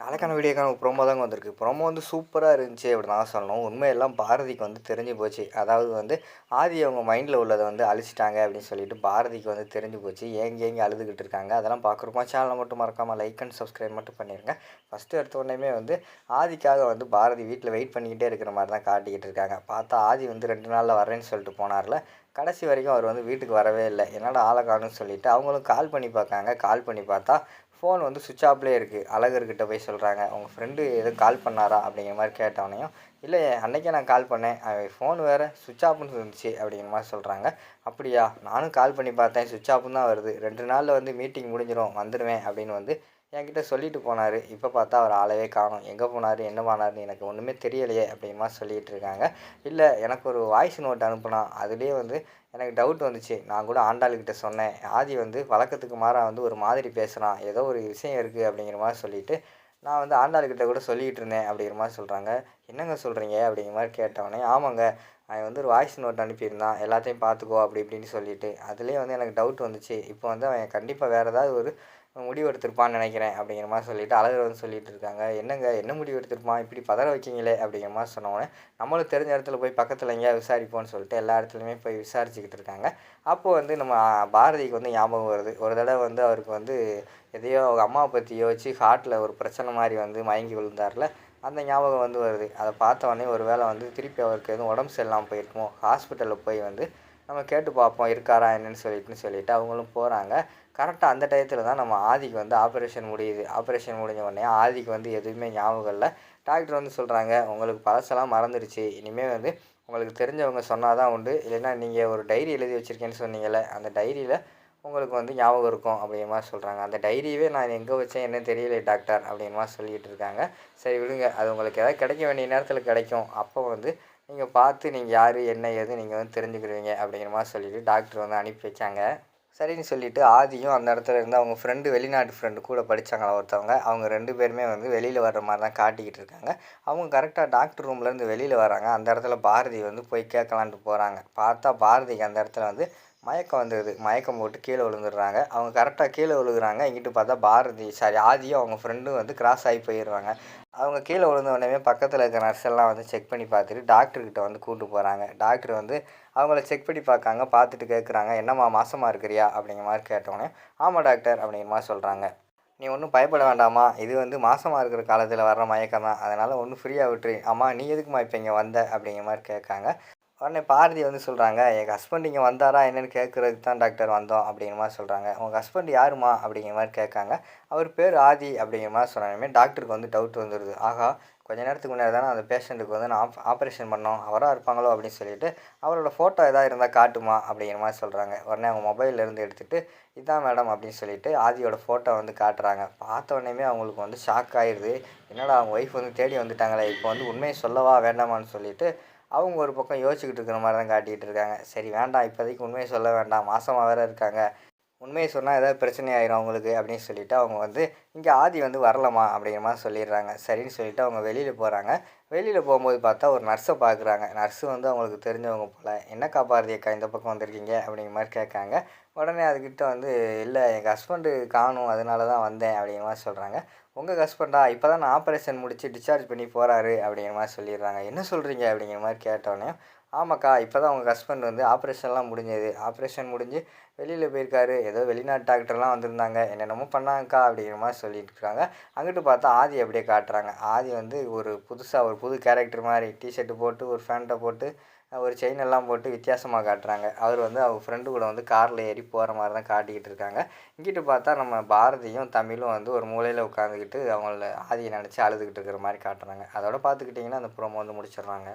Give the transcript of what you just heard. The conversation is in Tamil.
நாளைக்கான வீடியோக்கான ப்ரோமோ தாங்க வந்திருக்கு. ப்ரோமோ வந்து சூப்பராக இருந்துச்சு அப்படி தான் சொல்லணும். உண்மையெல்லாம் பாரதிக்கு வந்து தெரிஞ்சு போச்சு. அதாவது வந்து ஆதி அவங்க மைண்டில் உள்ளதை வந்து அழிச்சிட்டாங்க அப்படின்னு சொல்லிட்டு பாரதிக்கு வந்து தெரிஞ்சு போச்சு. ஏங்கி ஏங்கி அழுதுகிட்டு இருக்காங்க. அதெல்லாம் பார்க்குறப்போ சேனலை மட்டும் மறக்காமல் லைக் அண்ட் சப்ஸ்கிரைப் மட்டும் பண்ணிடுங்க ஃபஸ்ட்டு எடுத்த உடனே வந்து ஆதிக்காக வந்து பாரதி வீட்டில் வெயிட் பண்ணிக்கிட்டே இருக்கிற மாதிரி தான் காட்டிக்கிட்டு இருக்காங்க. பார்த்தா ஆதி வந்து ரெண்டு நாளில் வரேன்னு சொல்லிட்டு போனார்ல. கடைசி வரைக்கும் அவர் வந்து வீட்டுக்கு வரவே இல்லை. என்னடா ஆளை காணும்னு சொல்லிட்டு அவங்களும் கால் பண்ணி பார்க்காங்க. கால் பண்ணி பார்த்தா ஃபோன் வந்து சுவிட்ச் ஆஃப்லேயே இருக்குது அழகர்கிட்ட போய் சொல்கிறாங்க உங்கள் ஃப்ரெண்டு எதுவும் கால் பண்ணாரா? அப்படிங்கிற மாதிரி கேட்டவனையும் இல்லை அன்றைக்கே நான் கால் பண்ணேன். ஃபோன் வேறு சுவிட்ச் ஆஃப்னு இருந்துச்சு அப்படிங்கிற மாதிரி சொல்கிறாங்க அப்படியா? நானும் கால் பண்ணி பார்த்தேன். சுவிட்ச் ஆஃப்னு தான் வருது. ரெண்டு நாளில் வந்து மீட்டிங் முடிஞ்சிடும் வந்துடுவேன் அப்படின்னு வந்து என்கிட்ட சொல்லிட்டு போனார். இப்போ பார்த்தா அவர் ஆளவே காணும். எங்கே போனார்? என்ன பண்ணார்னு எனக்கு ஒன்றுமே தெரியலையே அப்படிங்கிற மாதிரி சொல்லிகிட்டு இருக்காங்க. இல்லை எனக்கு ஒரு வாய்ஸ் நோட் அனுப்புனா அதுலேயே வந்து எனக்கு டவுட் வந்துச்சு. நான் கூட ஆண்டாளுக்கிட்ட சொன்னேன். ஆதி வந்து வழக்கத்துக்கு மாறாக வந்து ஒரு மாதிரி பேசுகிறான் ஏதோ ஒரு விஷயம் இருக்குது அப்படிங்கிற மாதிரி சொல்லிவிட்டு நான் வந்து ஆண்டாளுக்கிட்ட கூட சொல்லிகிட்டு இருந்தேன் அப்படிங்கிற மாதிரி சொல்கிறாங்க என்னங்க சொல்கிறீங்க அப்படிங்கிற மாதிரி கேட்டவொடனே ஆமாங்க அவன் வந்து ஒரு வாய்ஸ் நோட் அனுப்பியிருந்தான். எல்லாத்தையும் பார்த்துக்கோ அப்படி இப்படின்னு சொல்லிட்டு. அதுலேயே வந்து எனக்கு டவுட் வந்துச்சு. இப்போ வந்து அவன் கண்டிப்பாக வேறு ஏதாவது ஒரு முடிவெடுத்திருப்பான்னு நினைக்கிறேன் அப்படிங்கிற மாதிரி சொல்லிட்டு அழகர் வந்து சொல்லிட்டு இருக்காங்க. என்னங்க என்ன முடிவு எடுத்திருப்பான்? இப்படி பதற வைக்கிங்களே அப்படிங்கிற மாதிரி சொன்னோன்னே நம்மளும் தெரிஞ்ச இடத்துல போய் பக்கத்தில் எங்கேயா விசாரிப்போம்னு சொல்லிட்டு எல்லா இடத்துலையுமே போய் விசாரிச்சுக்கிட்டு இருக்காங்க. அப்போது வந்து நம்ம பாரதிக்கு வந்து ஞாபகம் வருது. ஒரு தடவை வந்து அவருக்கு வந்து எதையோ அவங்க அம்மாவை பற்றி யோசிச்சு ஹார்ட்டில் ஒரு பிரச்சனை மாதிரி வந்து மயங்கி விழுந்தார்ல அந்த ஞாபகம் வந்து வருது. அதை பார்த்த உடனே ஒரு வேளை வந்து திருப்பி அவருக்கு எதுவும் உடம்பு சரியில்லாமல் போயிருக்குமோ ஹாஸ்பிட்டலில் போய் வந்து நம்ம கேட்டு பார்ப்போம் இருக்காரா என்னன்னு சொல்லிட்டுன்னு சொல்லிட்டு அவங்களும் போகிறாங்க கரெக்டாக அந்த டயத்தில் தான் நம்ம ஆதிக்கு வந்து ஆப்ரேஷன் முடியுது. ஆப்ரேஷன் முடிஞ்ச உடனே ஆதிக்கு வந்து எதுவுமே ஞாபகம் இல்லை. டாக்டர் வந்து சொல்கிறாங்க உங்களுக்கு பழசெல்லாம் மறந்துடுச்சு இனிமேல் வந்து உங்களுக்கு தெரிஞ்சவங்க சொன்னால் தான் உண்டு. இல்லைன்னா நீங்கள் ஒரு டைரி எழுதி வச்சுருக்கேன்னு சொன்னீங்கல்ல அந்த டைரியில் உங்களுக்கு வந்து ஞாபகம் இருக்கும். அப்படிங்கிற மாதிரி சொல்கிறாங்க அந்த டைரியவே நான் எங்கே வச்சேன் என்ன தெரியல டாக்டர் அப்படிங்கிற மாதிரி சொல்லிகிட்டு இருக்காங்க. சரி விடுங்க. அது உங்களுக்கு எதாவது கிடைக்க வேண்டிய நேரத்தில் கிடைக்கும். அப்போ வந்து நீங்கள் பார்த்து நீங்கள் யார் என்ன ஏது நீங்கள் வந்து தெரிஞ்சுக்கிடுவீங்க அப்படிங்கிற மாதிரி சொல்லிவிட்டு டாக்டர் வந்து அனுப்பி வச்சாங்க. சரின்னு சொல்லிவிட்டு ஆதியும் அந்த இடத்துல இருந்து அவங்க ஃப்ரெண்டு வெளிநாட்டு ஃப்ரெண்டு கூட படித்தாங்களா ஒருத்தவங்க. அவங்க ரெண்டு பேருமே வந்து வெளியில் வர்ற மாதிரி தான் காட்டிக்கிட்டு இருக்காங்க. அவங்க கரெக்டாக டாக்டர் ரூம்லேருந்து வெளியில் வராங்க. அந்த இடத்துல பாரதி வந்து போய் கேட்கலான்ட்டு போகிறாங்க பார்த்தா பாரதிக்கு அந்த இடத்துல வந்து மயக்கம் வந்துடுது மயக்கம் போட்டு கீழே விழுந்துடுறாங்க. அவங்க கரெக்டாக கீழே விழுகுறாங்க. இங்கிட்டு பார்த்தா பாரதி சாரி ஆதியும் அவங்க ஃப்ரெண்டும் வந்து கிராஸ் ஆகி போயிடுவாங்க அவங்க கீழே விழுந்த உடனே பக்கத்தில் இருக்கிற நர்ஸ் எல்லாம் வந்து செக் பண்ணி பார்த்துட்டு டாக்டர்கிட்ட வந்து கூப்பிட்டு போகிறாங்க டாக்டர் வந்து அவங்கள செக் பண்ணி பார்க்காங்க பார்த்துட்டு கேட்குறாங்க என்னம்மா மாசமாக இருக்கிறியா? அப்படிங்கிற மாதிரி கேட்டோடனே ஆமாம் டாக்டர் அப்படிங்கிற மாதிரி சொல்கிறாங்க நீ ஒன்றும் பயப்பட வேண்டாமா இது வந்து மாசமாக இருக்கிற காலத்தில் வர்ற மயக்கம் தான் அதனால் ஒன்றும் ஃப்ரீயாக விட்டுரு. அம்மா நீ எதுக்குமா இப்போ இங்கே வந்த? அப்படிங்கிற மாதிரி கேட்காங்க. உடனே பாரதி வந்து சொல்கிறாங்க எங்கள் ஹஸ்பண்ட் இங்கே வந்தாரா? என்னென்னு கேட்குறதுக்கு தான் டாக்டர் வந்தோம் அப்படிங்கிற மாதிரி சொல்கிறாங்க உங்கள் ஹஸ்பண்ட் யாருமா அப்படிங்கிற மாதிரி கேட்காங்க. அவர் பேர் ஆதி அப்படிங்கிற மாதிரி சொன்னாலுமே டாக்டருக்கு வந்து டவுட் வந்துடுது ஆகா கொஞ்ச நேரத்துக்கு முன்னாடி தானே அந்த பேஷண்ட்டுக்கு வந்து நான் ஆப் ஆப்ரேஷன் பண்ணோம். அவராக இருப்பாங்களோ? அப்படின்னு சொல்லிட்டு அவரோட ஃபோட்டோ எதாவது இருந்தால் காட்டுமா? அப்படிங்கிற மாதிரி சொல்கிறாங்க உடனே அவங்க மொபைல்லேருந்து எடுத்துகிட்டு இதான் மேடம் அப்படின்னு சொல்லிட்டு ஆதியோட ஃபோட்டோ வந்து காட்டுறாங்க. பார்த்த உடனேமே அவங்களுக்கு வந்து ஷாக் ஆயிடுது என்னடா அவங்க ஒய்ஃப் வந்து தேடி வந்துட்டாங்களே. இப்போ வந்து உண்மையை சொல்லவா வேண்டாமான்னு சொல்லிட்டு அவங்க ஒரு பக்கம் யோசிச்சுக்கிட்டு இருக்கிற மாதிரி தான் காட்டிகிட்டு இருக்காங்க. சரி வேண்டாம். இப்போதைக்கு உண்மையை சொல்ல வேண்டாம். மாதமாக வேறு இருக்காங்க. உண்மையை சொன்னால் ஏதாவது பிரச்சனை ஆயிரும் அவங்களுக்கு அப்படின்னு சொல்லிவிட்டு அவங்க வந்து இங்கே ஆதி வந்து வரலாமா அப்படிங்கிற மாதிரி சொல்லிடுறாங்க. சரின்னு சொல்லிவிட்டு அவங்க வெளியில் போகிறாங்க வெளியில் போகும்போது பார்த்தா ஒரு நர்ஸை பார்க்குறாங்க நர்ஸு வந்து அவங்களுக்கு தெரிஞ்சவங்க போல் என்ன காப்பாருதி அக்கா இந்த பக்கம் வந்திருக்கீங்க? அப்படிங்கிற மாதிரி கேட்காங்க. உடனே அதுக்கிட்ட வந்து இல்லை எங்கள் ஹஸ்பண்டு காணும் அதனால தான் வந்தேன் அப்படிங்கிற மாதிரி சொல்கிறாங்க உங்கள் ஹஸ்பண்டா இப்போ தான் நான் ஆப்ரேஷன் முடித்து டிஸ்சார்ஜ் பண்ணி போகிறாரு அப்படிங்கிற மாதிரி சொல்லிடுறாங்க. என்ன சொல்கிறீங்க அப்படிங்கிற மாதிரி கேட்டோன்னே ஆமாக்கா இப்போ தான் உங்கள் ஹஸ்பண்ட் வந்து ஆப்ரேஷன்லாம் முடிஞ்சது. ஆப்ரேஷன் முடிஞ்சு வெளியில் போயிருக்காரு. ஏதோ வெளிநாட்டு டாக்டர்லாம் வந்திருந்தாங்க. என்னென்னமோ பண்ணாங்கக்கா அப்படிங்கிற மாதிரி சொல்லிட்டு இருக்காங்க. அங்கிட்டு பார்த்தா ஆதி அப்படியே காட்டுறாங்க. ஆதி வந்து ஒரு புதுசாக ஒரு புது கேரக்டர் மாதிரி டிஷர்ட்டு போட்டு ஒரு ஃபேண்ட்டை போட்டு ஒரு செயின் எல்லாம் போட்டு வித்தியாசமாக காட்டுறாங்க. அவர் வந்து அவங்க ஃப்ரெண்டு கூட வந்து காரில் ஏறி போகிற மாதிரி தான் காட்டிக்கிட்டு இருக்காங்க. இங்கிட்டு பார்த்தா நம்ம பாரதியும் தமிழும் வந்து ஒரு மூலையில் உட்காந்துக்கிட்டு அவங்கள ஆதியை நினச்சி அழுதுகிட்டு இருக்கிற மாதிரி காட்டுறாங்க. அதோட பார்த்துக்கிட்டிங்கன்னா அந்த ப்ரோமோ வந்து முடிச்சிடுறாங்க.